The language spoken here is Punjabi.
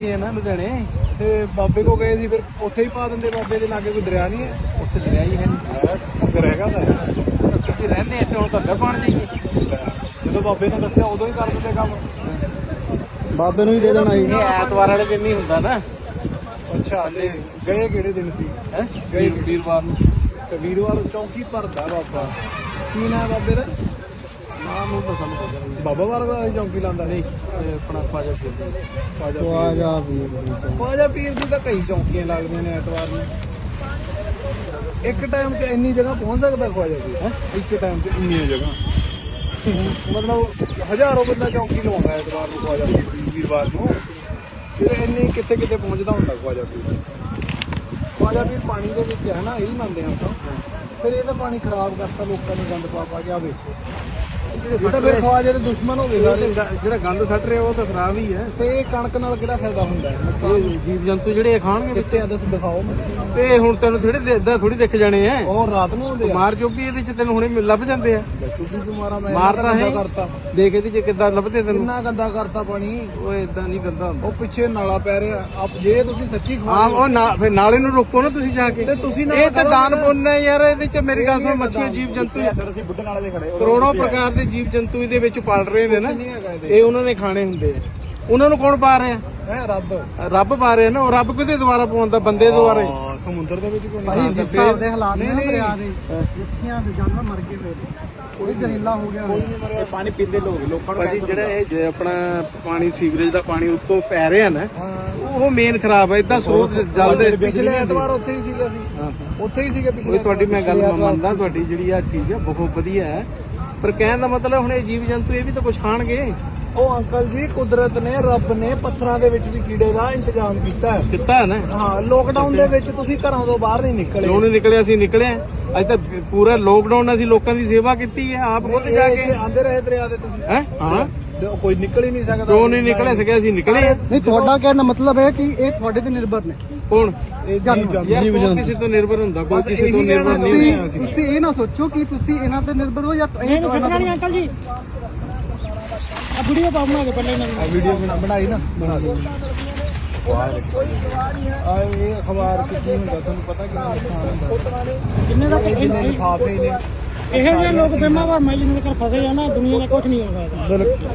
ਇਹ ਨਾ ਲੁਧਿਆਣੇ। ਤੇ ਬਾਬੇ ਕੋ ਗਏ ਸੀ ਫਿਰ ਉੱਥੇ ਹੀ ਪਾ ਦਿੰਦੇ ਬਾਬੇ ਦੇ ਲਾਗੇ ਕੋਈ ਦਰਿਆ ਨਹੀਂ ਹੈ। ਉੱਥੇ ਦਰਿਆ ਹੀ ਹੈ। ਨਹੀਂ ਅੰਦਰ ਹੈਗਾ ਤਾਂ। ਕਿੱਥੇ ਰਹਿੰਦੇ ਇੱਥੇ ਹੁਣ ਤਾਂ ਪਾਣ ਜਾਈਏ ਜਦੋਂ ਬਾਬੇ ਨੇ ਦੱਸਿਆ ਉਦੋਂ ਹੀ ਕਰ ਦਿੰਦੇ ਕੰਮ। ਬਾਬੇ ਨੂੰ ਹੀ ਦੇ ਦੇਣਾ ਇਹ ਐਤਵਾਰ ਵਾਲੇ ਦਿਨ ਨਹੀਂ ਹੁੰਦਾ ਨਾ। ਅੱਛਾ ਤੇ ਗਏ ਕਿਹੜੇ ਦਿਨ ਸੀ? ਹੈ? ਗਏ ਵੀਰਵਾਰ ਨੂੰ। ਵੀਰਵਾਰ ਚੌਂਕੀ ਭਰਦਾ ਬਾਬਾ। ਕੀ ਨਾਮ ਬਾਬੇ ਦਾ? ਨਾਮ ਉਹ ਤਾਂ ਸਾਨੂੰ ਪਤਾ ਨਹੀਂ ਬਾਬਾ ਵਾਰ ਦਾ ਚੌਂਕੀ ਲਾਉਂਦਾ? ਨਹੀਂ ਆਪਣਾ ਖਵਾਜਾ ਪੀਰ ਖਵਾਜਾ ਖਵਾਜਾ ਪੀਰ ਦੀ ਤਾਂ ਕਈ ਚੌਂਕੀਆਂ ਲੱਗਦੀਆਂ ਨੇ ਐਤਵਾਰ ਨੂੰ। ਇੱਕ ਟਾਈਮ 'ਚ ਇੰਨੀ ਜਗ੍ਹਾ ਪਹੁੰਚ ਸਕਦਾ ਖਵਾਜਾ ਪੀਰ? ਹੈ? ਇੱਕ ਟਾਈਮ 'ਚ ਇੰਨੀਆਂ ਜਗ੍ਹਾ। ਮਤਲਬ ਹਜ਼ਾਰੋਂ ਬੰਦਾ ਚੌਂਕੀ ਲਵਾਉਂਦਾ ਐਤਵਾਰ ਨੂੰ ਖਵਾਜਾ ਪੀਰ ਵੀਰਵਾਰ ਨੂੰ। ਫਿਰ ਇੰਨੀ ਕਿੱਥੇ ਕਿੱਥੇ ਪਹੁੰਚਦਾ ਹੁੰਦਾ ਖਵਾਜਾ ਪੀਰ? ਖਵਾਜਾ ਪੀਰ ਪਾਣੀ ਦੇ ਵਿੱਚ ਹੈ ਨਾ ਇਹ ਮੰਨਦੇ ਹਾਂ ਆਪਾਂ। ਫਿਰ ਇਹ ਤਾਂ ਪਾਣੀ ਖਰਾਬ ਕਰਤਾ ਲੋਕਾਂ ਨੇ ਗੰਦ ਪਾ ਪਾ ਕੇ ਆ ਵੇਖੋ ਇਹ ਤਾਂ ਫਿਰ ਖਵਾਜੇ ਦੇ ਦੁਸ਼ਮਣ ਹੋ ਗਏ ਸਾਰੇ। ਜਿਹੜਾ ਗੰਦ ਸੱਟ ਰਿਹਾ ਉਹ ਤਾਂ ਖਰਾਬ ਹੀ ਹੈ। ਤੇ ਇਹ ਕਣਕ ਨਾਲ ਕਿਹੜਾ ਫਾਇਦਾ ਹੁੰਦਾ ਹੈ? ਨੁਕਸਾਨ ਜੀਵ ਜੰਤੂ ਜਿਹੜੇ ਖਾਣਗੇ ਕਿੱਥੇ ਆ ਦੱਸ ਦਿਖਾਓ ਤੇ ਹੁਣ ਤੈਨੂੰ ਥੋੜੀ ਥੋੜੀ ਦਿਖ ਜਾਣੇ ਆ। ਉਹ ਰਾਤ ਨੂੰ ਹੁੰਦੇ ਆ। ਮਾਰ ਚੁੱਕੀ ਇਹਦੇ ਚ ਤੈਨੂੰ ਹੁਣੇ ਲੱਭ ਜਾਂਦੇ ਆ। ਮੈਂ ਮਾਰਦਾ ਹੈ? ਕਰਤਾ। ਦੇਖ ਇਹਦੇ ਚ ਕਿੱਦਾਂ ਲੱਭਦੇ ਤੈਨੂੰ? ਕਿੰਨਾ ਗੰਦਾ ਕਰਤਾ ਪਾਣੀ। ਉਹ ਇਦਾਂ ਨਹੀਂ ਗੰਦਾ ਹੁੰਦਾ। ਉਹ ਪਿੱਛੇ ਨਾਲਾ ਪੈ ਰਿਹਾ। ਆਪ ਜੇ ਤੁਸੀਂ ਸੱਚੀ ਹਾਂ। ਉਹ ਨਾ ਫਿਰ ਨਾਲੇ ਨੂੰ ਰੋਕੋ ਨਾ ਤੁਸੀਂ ਜਾ ਕੇ। ਤੇ ਤੁਸੀਂ ਇਹ ਤਾਂ ਦਾਨ ਪੁੰਨ ਹੈ ਯਾਰ ਇਹਦੇ ਚ ਮੇਰੀ ਗੱਲ ਸੁਣ ਮੱਛੀਆਂ ਜੀਵ ਜੰਤੂ ਅਸੀਂ ਬੁੱਢੇ ਨਾਲੇ ਦੇ ਖੜੇ ਕਰੋੜਾਂ ਪ੍ਰਕਾਰ ਦੇ ਜੀਵ ਜੰਤੂ ਇਹਦੇ ਵਿੱਚ ਪਲ ਰਹੇ ਨੇ ਨਾ। ਇਹ ਉਹਨਾਂ ਨੇ ਖਾਣੇ ਹੁੰਦੇ ਆ। ਉਹਨਾਂ ਨੂੰ ਕੌਣ ਪਾ ਰਿਹਾ? ਹੈ ਰੱਬ। ਰੱਬ ਪਾ ਰਿਹਾ ਨਾ ਉਹ ਰੱਬ ਕਿਤੇ ਦੁਆਰਾ ਪਾਉਂਦਾ ਬੰਦੇ ਦੁਆਰੇ ਸਮੁੰਦਰ ਦੇ ਵਿੱਚ ਕੋਈ ਭਾਈ ਜਿਸ ਹਿਸਾਬ ਦੇ ਹਾਲਾਤ ਨੇ ਨਾ ਦਰਿਆ ਦੇ ਮੱਛੀਆਂ ਦੇ ਜਾਨਵਰ ਮਰ ਗਏ ਹੋਏ ਨੇ ਕੋਈ ਜ਼ਹਿਰੀਲਾ ਹੋ ਗਿਆ। ਇਹ ਪਾਣੀ ਪੀਂਦੇ ਲੋਕ ਲੋਕਾਂ ਭਾਜੀ ਜਿਹੜਾ ਇਹ ਜੇ ਆਪਣਾ ਪਾਣੀ ਸੀਵਰੇਜ ਦਾ ਪਾਣੀ ਉੱਤੋਂ ਪੈ ਰਿਹਾ ਨਾ ਉਹ ਮੇਨ ਖਰਾਬ ਹੈ ਇਦਾਂ ਸਰੋਤ ਜਲ ਦੇ ਪਿਛਲੇ ਐਤਵਾਰ ਉੱਥੇ ਹੀ ਸੀਗਾ ਸੀ ਉੱਥੇ ਹੀ ਸੀਗੇ ਪਿਛਲੇ ਤੁਹਾਡੀ ਮੈਂ ਗੱਲ ਮੰਨਦਾ ਤੁਹਾਡੀ ਜਿਹੜੀ ਆ ਚੀਜ਼ ਆ ਬਹੁਤ ਵਧੀਆ ਹੈ। ਪਰ ਕਹਿਣ ਦਾ ਮਤਲਬ ਹੁਣ ਇਹ ਜੀਵ ਜੰਤੂ ਇਹ ਵੀ ਤਾਂ ਕੁਝ ਖਾਣਗੇ। ਉਹ ਅੰਕਲ ਜੀ ਕੁਦਰਤ ਨੇ ਰੱਬ ਨੇ ਪੱਥਰਾਂ ਦੇ ਵਿੱਚ ਵੀ ਕੀੜੇ ਦਾ ਇੰਤਜ਼ਾਮ ਕੀਤਾ ਹੈ। ਕੀਤਾ ਹੈ ਨਾ? ਹਾਂ ਲੋਕਡਾਊਨ ਦੇ ਵਿੱਚ ਤੁਸੀਂ ਘਰਾਂ ਤੋਂ ਬਾਹਰ ਨਹੀਂ ਨਿਕਲੇ। ਕਿਉਂ ਨਹੀਂ ਨਿਕਲਿਆ ਸੀ ਨਿਕਲਿਆ ਅੱਜ ਤਾਂ ਪੂਰਾ ਲੋਕਡਾਊਨ ਅਸੀਂ ਲੋਕਾਂ ਦੀ ਸੇਵਾ ਕੀਤੀ ਹੈ ਆਪ ਖੁਦ ਜਾ ਕੇ। ਆਂਦੇ ਰਹੇ ਦਰਿਆ ਦੇ ਤੁਸੀਂ। ਹੈ? ਹਾਂ। ਕੋਈ ਨਿਕਲ ਹੀ ਨਹੀਂ ਸਕਦਾ। ਕਿਉਂ ਨਹੀਂ ਨਿਕਲੇ ਸਕਿਆ ਅਸੀਂ ਨਿਕਲੇ ਨਹੀਂ ਤੁਹਾਡਾ ਕਹਿਣ ਦਾ ਮਤਲਬ ਹੈ ਕਿ ਇਹ ਤੁਹਾਡੇ ਤੇ ਨਿਰਭਰ ਨੇ। ਕੌਣ? ਕਿਸੇ ਤੋਂ ਨਿਰਭਰ ਹੁੰਦਾ? ਕੋਈ ਕਿਸੇ ਤੋਂ ਨਿਰਭਰ ਨਹੀਂ ਹੁੰਦਾ ਤੁਸੀਂ ਇਹ ਨਾ ਸੋਚੋ ਕਿ ਤੁਸੀਂ ਇਹਨਾਂ ਤੇ ਨਿਰਭਰ ਹੋ ਜਾਂ ਇਹ ਤੁਹਾਡਾ ਨਹੀਂ ਅੰਕਲ ਜੀ। ਆ ਵੀਡੀਓ ਪਾ ਬਣਾ ਕੇ ਪਹਿਲੇ ਆ ਵੀਡੀਓ ਬਣਾ ਬਣਾਈ ਨਾ ਬਣਾ ਦੇ। ਆ ਇਹ ਅਖਬਾਰ ਚ ਕੀ ਹੁੰਦਾ? ਤੁਹਾਨੂੰ ਪਤਾ ਕਿੰਨਾ ਨੁਕਸਾਨ ਹੁੰਦਾ। ਜਿੰਨੇ ਦਾ ਲਿਫਾਫੇ ਨੇ? ਇਹੋ ਜਿਹੇ ਲੋਕ ਬੇਮਾ ਵਾ ਮੈਂ ਜਿੰਨੇ ਤੱਕ ਫਸੇ ਆ ਨਾ ਦੁਨੀਆ ਦਾ ਕੁਝ ਨਹੀਂ ਹੋ ਸਕਦਾ। ਬਿਲਕੁਲ।